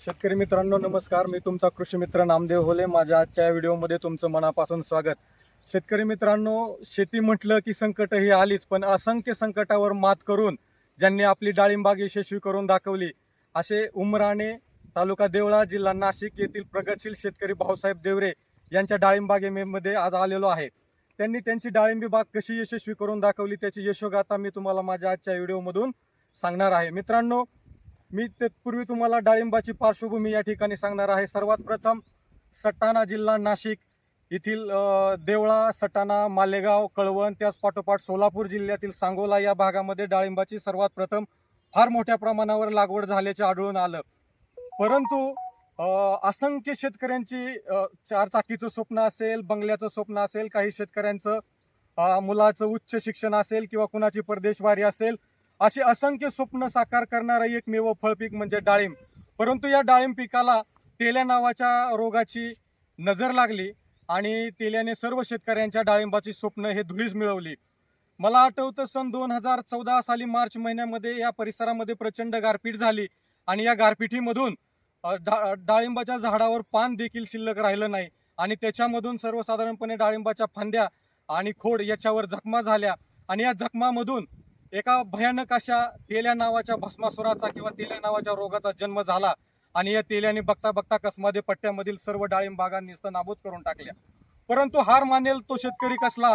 शेतकरी मित्रांनो नमस्कार. मी तुमचा कृषी मित्र नामदेव होले. माझ्या आजच्या या व्हिडिओमध्ये तुमचं मनापासून स्वागत. शेतकरी मित्रांनो शेती म्हटलं की संकट ही आलीच पण असंख्य संकटावर मात करून ज्यांनी आपली डाळिंबाग यशस्वी करून दाखवली असे उमराणे तालुका देवळा जिल्हा नाशिक येथील प्रगतशील शेतकरी भाऊसाहेब देवरे यांच्या डाळिंबागेमध्ये आज आलेलो आहे. त्यांनी त्यांची डाळिंबी बाग कशी यशस्वी करून दाखवली त्याची यशोगाथा मी तुम्हाला माझ्या आजच्या व्हिडिओमधून सांगणार आहे. मित्रांनो मी तत्पूर्वी तुम्हाला डाळिंबाची पार्श्वभूमी या ठिकाणी सांगणार आहे. सर्वात प्रथम सटाणा जिल्हा नाशिक येथील देवळा सटाणा मालेगाव कळवण त्याच पाठोपाठ सोलापूर जिल्ह्यातील सांगोला या भागामध्ये डाळिंबाची सर्वात प्रथम फार मोठ्या प्रमाणावर लागवड झाल्याचे आढळून आलं. परंतु असंख्य शेतकऱ्यांची चारचाकीचं स्वप्न असेल बंगल्याचं स्वप्न असेल काही शेतकऱ्यांचं मुलाचं उच्च शिक्षण असेल किंवा कुणाची परदेशवारी असेल असे असंख्य स्वप्न साकार करणारं एकमेव फळपीक म्हणजे डाळिंब. परंतु या डाळिंब पिकाला तेल्या नावाच्या रोगाची नजर लागली आणि तेल्याने सर्व शेतकऱ्यांच्या डाळिंबाची स्वप्न हे धुळीस मिळवली. मला आठवतं सन दोन हजार चौदा साली मार्च महिन्यामध्ये या परिसरामध्ये प्रचंड गारपीट झाली आणि या गारपिटीमधून डा डाळिंबाच्या झाडावर पान देखील शिल्लक राहिलं नाही आणि त्याच्यामधून सर्वसाधारणपणे डाळिंबाच्या फांद्या आणि खोड याच्यावर जखमा झाल्या आणि या जखमामधून एका भयानक अशा तेल्या नावाच्या भस्मासुराचा किंवा तेल्या नावाच्या रोगाचा जन्म झाला आणि या तेल्याने बघता बघता कसमादे पट्ट्यामधील सर्व डाळिंब बागा नाबूद करून टाकल्या. परंतु हार मानेल तो शेतकरी कसला?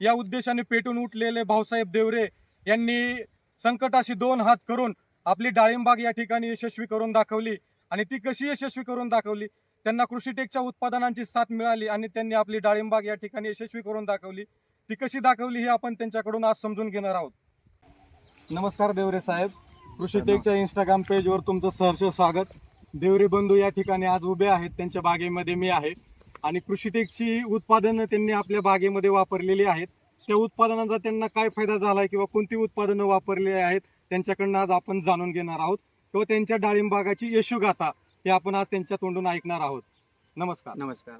या उद्देशाने पेटून उठलेले भाऊसाहेब देवरे यांनी संकटाशी दोन हात करून आपली डाळिंबाग या ठिकाणी यशस्वी करून दाखवली आणि ती कशी यशस्वी करून दाखवली? त्यांना कृषीटेकच्या उत्पादनांची साथ मिळाली आणि त्यांनी आपली डाळिंबाग या ठिकाणी यशस्वी करून दाखवली. ती कशी दाखवली हे आपण त्यांच्याकडून आज समजून घेणार आहोत. नमस्कार देवरे साहेब. कृषीटेकच्या इंस्टाग्राम पेजवर तुमचं सहर्ष स्वागत. देवरे बंधू या ठिकाणी आज उभे आहेत. त्यांच्या बागेमध्ये मी आहे. आणि कृषीटेकची उत्पादनं त्यांनी आपल्या बागेमध्ये वापरलेली आहेत. त्या उत्पादनांचा त्यांना काय फायदा झाला आहे किंवा कोणती उत्पादनं वापरलेली आहेत त्यांच्याकडनं आज आपण जाणून घेणार आहोत. किंवा त्यांच्या डाळिंब बागाची यशोगाथा हे आपण आज त्यांच्या तोंडून ऐकणार आहोत. नमस्कार. नमस्कार.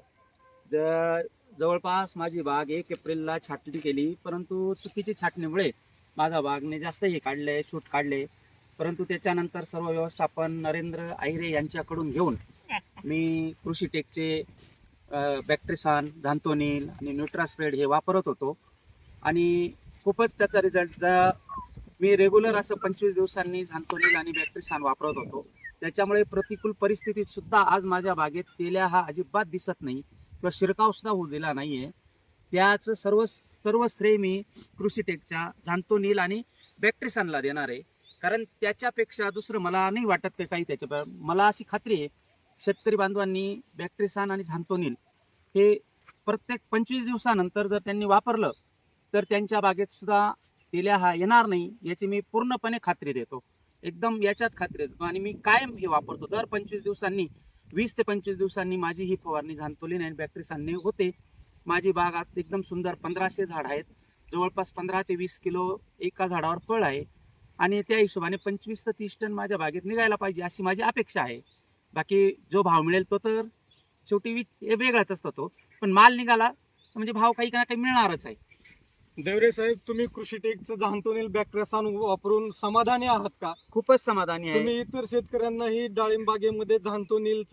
ज- जवळपास माझी बाग एक एप्रिलला छाटणी केली परंतु चुकीची छाटणीमुळे माझा बागने जास्त हे काढले शूट काढले. परंतु त्याच्यानंतर सर्व व्यवस्थापन नरेंद्र आहिरे यांच्याकडून घेऊन मी कृषी टेकचे बॅक्ट्रिसान धांतोनील आणि न्यूट्रास्प्रेड हे वापरत होतो. आणि खूपच त्याचा रिझल्ट जा मी रेग्युलर असं पंचवीस दिवसांनी झांतोनील आणि बॅक्ट्रिसान वापरत होतो. त्याच्यामुळे प्रतिकूल परिस्थितीत सुद्धा आज माझ्या बागेत तेल्या हा अजिबात दिसत नाही किंवा शिरकाव सुद्धा होऊ दिला नाही आहे त्याचं सर्व सर्व श्रेय मी कृषीटेकच्या झांतो नील आणि बॅक्ट्रिसनला देणार आहे. कारण त्याच्यापेक्षा दुसरं मला नाही वाटत ते काही त्याच्या मला अशी खात्री आहे शेतकरी बांधवांनी बॅक्ट्रिसान आणि झांतो नील हे प्रत्येक पंचवीस दिवसानंतर जर त्यांनी वापरलं तर त्यांच्या बागेत सुद्धा तेल्या हा येणार नाही याची मी पूर्णपणे खात्री देतो. एकदम याच्यात खात्री देतो. आणि मी कायम हे वापरतो. दर पंचवीस दिवसांनी वीस ते पंचवीस दिवसांनी माझी ही फवारणी झांतोलीन आणि बॅक्टेरियाने होते. माझी बागात एकदम सुंदर पंधराशे झाड आहेत. जवळपास पंधरा ते वीस किलो एका झाडावर फळ आहे. आणि त्या हिशोबाने पंचवीस ते तीस टन माझ्या बागेत निघायला पाहिजे अशी माझी अपेक्षा आहे. बाकी जो भाव मिळेल तो तर शेवटी वी हे वेगळाच असतो तो. पण माल निघाला म्हणजे भाव काही ना काही मिळणारच आहे. देवरे साहेब तुम्ही कृषीटेकचं जहांतोनील बॅक्ट्रेसान वापरून समाधानी आहात का? खूपच समाधानी आहे. तुम्ही इतर शेतकऱ्यांनाही डाळिंब बागेमध्ये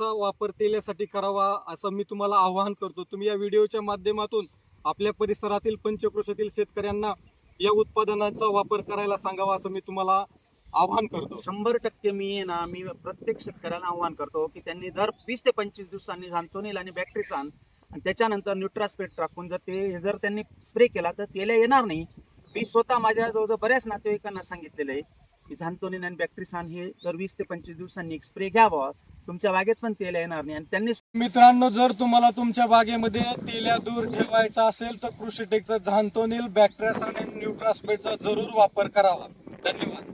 वापर तेल्यासाठी करावा असं मी तुम्हाला आवाहन करतो. तुम्ही या व्हिडिओच्या माध्यमातून आपल्या परिसरातील पंचक्रोशातील शेतकऱ्यांना या उत्पादनाचा वापर करायला सांगावा असं मी तुम्हाला आवाहन करतो. शंभर टक्के मी आहे ना मी प्रत्येक शेतकऱ्याला आव्हान करतो की त्यांनी दर वीस ते पंचवीस दिवसांनी झांतोनील आणि बॅक्टेरियान आणि त्याच्यानंतर न्यूट्रास्पेट टाकून जर ते हे जर त्यांनी स्प्रे केला तर तेला येणार नाही. मी स्वतः माझ्या जवळ बऱ्याच नातेवाईकांना सांगितलेलं आहे की झांतोनिन आणि बॅक्ट्रिसान हे दर वीस ते पंचवीस दिवसांनी एक स्प्रे घ्यावा. तुमच्या बागेत पण तेल येणार नाही. आणि त्यांनी मित्रांनो जर तुम्हाला तुमच्या बागेमध्ये तेल्या दूर ठेवायचा असेल तर कृषीटेकचं झांतोनिल बॅक्ट्रिसान आणि न्यूट्रास्पेटचा जरूर वापर करावा. धन्यवाद.